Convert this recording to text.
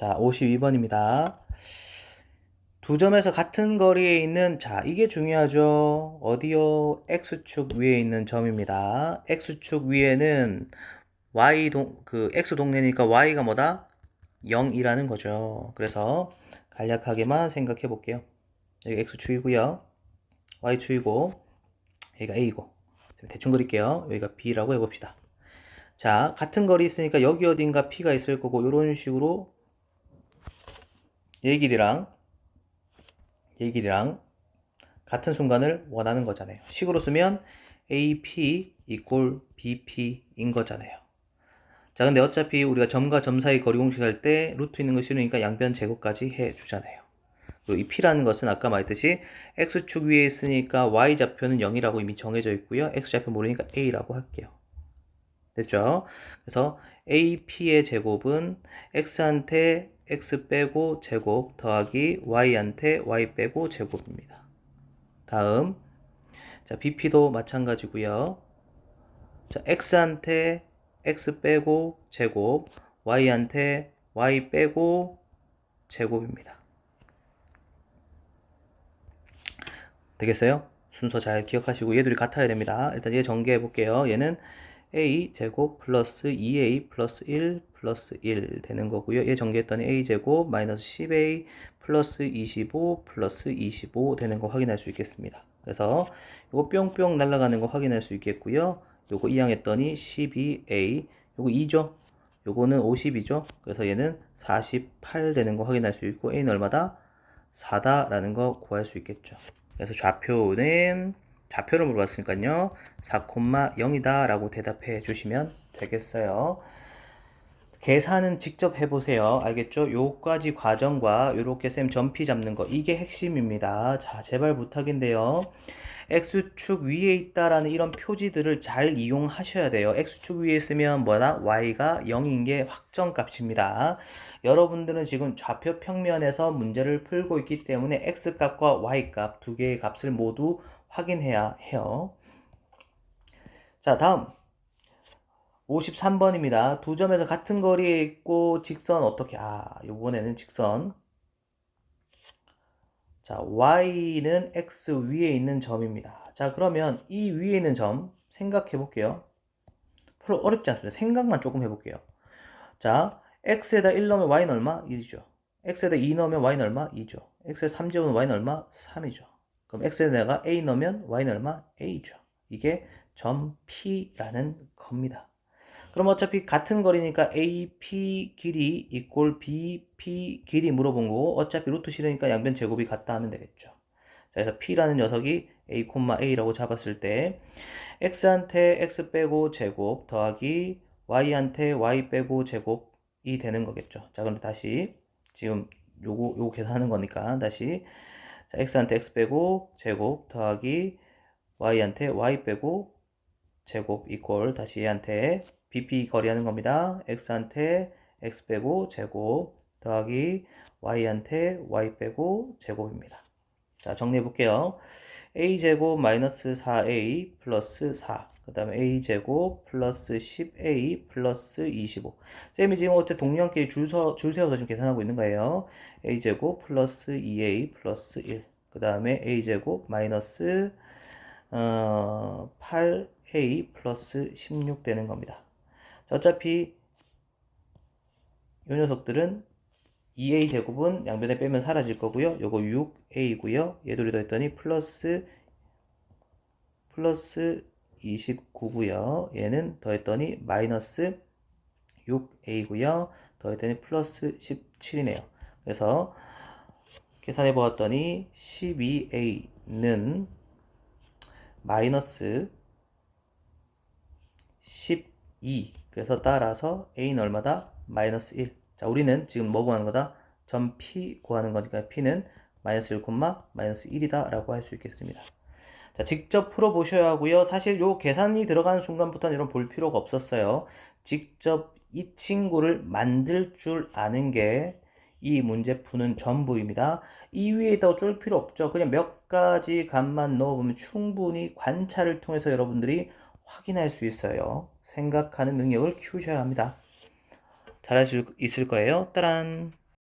자, 52번입니다. 두 점에서 같은 거리에 있는, 자, 이게 중요하죠. 어디요? X축 위에 있는 점입니다. X축 위에는 Y 동, 그, X 동네니까 Y가 뭐다? 0이라는 거죠. 그래서 간략하게만 생각해 볼게요. 여기 X축이고요. Y축이고, 여기가 A고. 대충 그릴게요. 여기가 B라고 해 봅시다. 자, 같은 거리 있으니까 여기 어딘가 P가 있을 거고, 이런 식으로 얘 길이랑 얘 길이랑 같은 순간을 원하는 거잖아요. 식으로 쓰면 AP 이꼴 BP인 거잖아요. 자, 근데 어차피 우리가 점과 점 사이 거리 공식 할 때 루트 있는 거 싫으니까 양변 제곱까지 해 주잖아요. 그리고 이 P라는 것은 아까 말했듯이 X축 위에 있으니까 Y좌표는 0이라고 이미 정해져 있고요. X좌표 모르니까 A라고 할게요. 됐죠? 그래서 AP의 제곱은 X한테 X 빼고 제곱 더하기 Y한테 Y 빼고 제곱입니다. 다음 자 BP도 마찬가지고요. 자 X한테 X 빼고 제곱 Y한테 Y 빼고 제곱입니다. 되겠어요? 순서 잘 기억하시고 얘들이 같아야 됩니다. 일단 얘 전개해 볼게요. 얘는 a 제곱 플러스 2a 플러스 1 플러스 1 되는 거고요. 얘 전개했더니 a 제곱 마이너스 10a 플러스 25 플러스 25 되는 거 확인할 수 있겠습니다. 그래서 이거 뿅뿅 날아가는 거 확인할 수 있겠고요. 요거 이항했더니 12a 요거 2죠. 요거는 50이죠. 그래서 얘는 48 되는 거 확인할 수 있고 a는 얼마다? 4다라는 거 구할 수 있겠죠. 그래서 좌표는 좌표를 물어봤으니까요. 4,0이다 라고 대답해 주시면 되겠어요. 계산은 직접 해보세요. 알겠죠? 요까지 과정과 요렇게 쌤 점피 잡는 거 이게 핵심입니다. 자 제발 부탁인데요. X축 위에 있다라는 이런 표지들을 잘 이용하셔야 돼요. X축 위에 있으면 뭐다? Y가 0인 게 확정값입니다. 여러분들은 지금 좌표 평면에서 문제를 풀고 있기 때문에 X값과 Y값 두 개의 값을 모두 확인해야 해요. 자, 다음. 53번입니다. 두 점에서 같은 거리에 있고 직선 어떻게 아, 요번에는 직선 자, y는 x 위에 있는 점입니다. 자, 그러면 이 위에 있는 점 생각해 볼게요. 별로 어렵지 않습니다. 생각만 조금 해 볼게요. 자, x에다 1 넣으면 y는 얼마? 1이죠. x에다 2 넣으면 y는 얼마? 2죠. x에 3 집으면 y는 얼마? 3이죠. 그럼 x에 내가 a 넣으면 y는 얼마? a죠. 이게 점 P라는 겁니다. 그럼 어차피 같은 거리니까 AP 길이 이꼴 BP 길이 물어본 거고 어차피 루트 싫으니까 양변 제곱이 같다 하면 되겠죠. 자, 그래서 P라는 녀석이 A, A라고 잡았을 때 X한테 X 빼고 제곱 더하기 Y한테 Y 빼고 제곱이 되는 거겠죠. 자, 그럼 다시 지금 요거 요거 계산하는 거니까 다시 자, X한테 X 빼고 제곱 더하기 Y한테 Y 빼고 제곱 이꼴 다시 얘한테 BP 거리하는 겁니다. X한테 X 빼고 제곱 더하기 Y한테 Y 빼고 제곱입니다. 자, 정리해 볼게요. A제곱 마이너스 4A 플러스 4. 그 다음에 A제곱 플러스 10A 플러스 25. 쌤이 지금 어째 동량끼리 줄, 세워서 지금 계산하고 있는 거예요. A제곱 플러스 2A 플러스 1. 그 다음에 A제곱 마이너스 어, 8A 플러스 16 되는 겁니다. 자, 어차피 이 녀석들은 2a 제곱은 양변에 빼면 사라질 거고요. 요거 6a고요. 얘들이 더했더니 플러스 플러스 29고요. 얘는 더했더니 마이너스 6a고요. 더했더니 플러스 17이네요. 그래서 계산해 보았더니 12a는 마이너스 12 그래서 따라서 a는 얼마다? 마이너스 1. 자, 우리는 지금 뭐 구하는 거다? 점 p 구하는 거니까 p는 마이너스 1, 마이너스 1이다 라고 할 수 있겠습니다. 자, 직접 풀어보셔야 하고요. 사실 요 계산이 들어가는 순간부터는 이런 볼 필요가 없었어요. 직접 이 친구를 만들 줄 아는 게 이 문제 푸는 전부입니다. 이 위에다가 쫄 필요 없죠. 그냥 몇 가지 값만 넣어보면 충분히 관찰을 통해서 여러분들이 확인할 수 있어요. 생각하는 능력을 키우셔야 합니다. 잘할 수 있을 거예요. 따란.